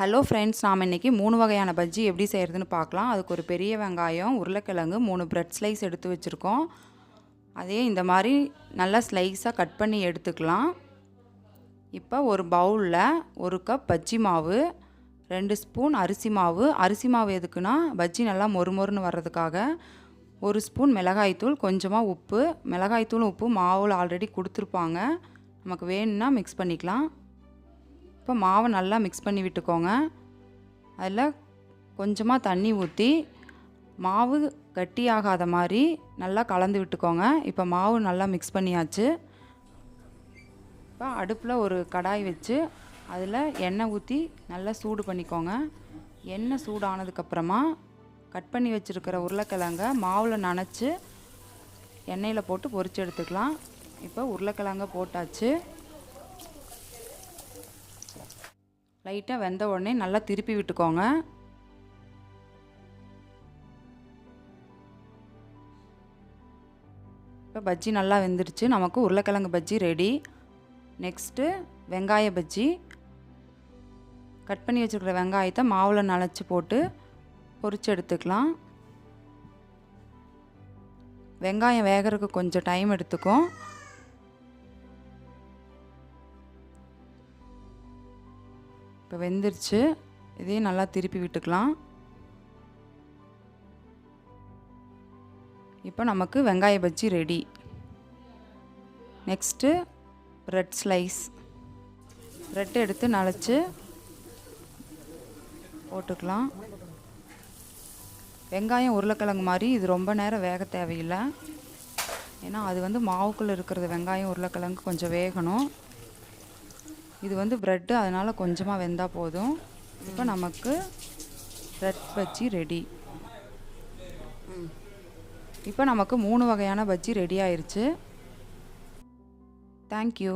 Hello friends நாம் இன்றைக்கி மூணு வகையான பஜ்ஜி எப்படி செய்கிறதுன்னு பார்க்கலாம். அதுக்கு ஒரு பெரிய வெங்காயம் உருளைக்கிழங்கு மூணு பிரெட் ஸ்லைஸ் எடுத்து வச்சுருக்கோம். அதே இந்த மாதிரி நல்லா ஸ்லைஸாக கட் பண்ணி எடுத்துக்கலாம். இப்போ ஒரு பவுலில் ஒரு கப் பஜ்ஜி மாவு ரெண்டு ஸ்பூன் அரிசி மாவு. அரிசி மாவு எதுக்குன்னா பஜ்ஜி நல்லா மொறுமொறுன்னு வர்றதுக்காக ஒரு ஸ்பூன் மிளகாய்த்தூள் கொஞ்சமாக உப்பு. மிளகாய்த்தூள் உப்பு மாவில் ஆல்ரெடி கொடுத்துருப்பாங்க. நமக்கு வேணும்னா மிக்ஸ் பண்ணிக்கலாம். இப்போ மாவை நல்லா மிக்ஸ் பண்ணி விட்டுக்கோங்க. அதில் கொஞ்சமாக தண்ணி ஊற்றி மாவு கட்டியாகாத மாதிரி நல்லா கலந்து விட்டுக்கோங்க. இப்போ மாவு நல்லா மிக்ஸ் பண்ணியாச்சு. இப்போ அடுப்பில் ஒரு கடாய் வச்சு அதில் எண்ணெய் ஊற்றி நல்லா சூடு பண்ணிக்கோங்க. எண்ணெய் சூடானதுக்கப்புறமா கட் பண்ணி வச்சுருக்கிற உருளைக்கிழங்க மாவில் நனைச்சி எண்ணெயில் போட்டு பொறிச்சு எடுத்துக்கலாம். இப்போ உருளைக்கிழங்க போட்டாச்சு. லைட்டாக வெந்த உடனே நல்லா திருப்பி விட்டுக்கோங்க. இப்போ பஜ்ஜி நல்லா வெந்துருச்சு நமக்கு உருளைக்கிழங்கு பஜ்ஜி ரெடி நெக்ஸ்ட்டு வெங்காய பஜ்ஜி. கட் பண்ணி வச்சுருக்கிற வெங்காயத்தை மாவில் நனைச்சி போட்டு பொரிச்சு எடுத்துக்கலாம். வெங்காயம் வேகிறதுக்கு கொஞ்சம் டைம் எடுத்துக்கும். இப்போ வெந்துருச்சு. இதையும் நல்லா திருப்பி விட்டுக்கலாம். இப்போ நமக்கு வெங்காய bajji ready. Next bread slice bread எடுத்து நனைச்சி போட்டுக்கலாம். வெங்காயம் உருளைக்கிழங்கு மாதிரி இது ரொம்ப நேரம் வேக தேவையில்லை. ஏன்னா அது வந்து மாவுக்குள்ளே இருக்கிறது வெங்காயம் உருளைக்கிழங்கு கொஞ்சம் வேகணும். இது வந்து ப்ரெட்டு அதனால் கொஞ்சமாக வெந்தால் போதும். இப்போ நமக்கு ப்ரெட் பஜ்ஜி ரெடி இப்போ நமக்கு மூணு வகையான பஜ்ஜி ரெடி ஆயிடுச்சு தேங்க்யூ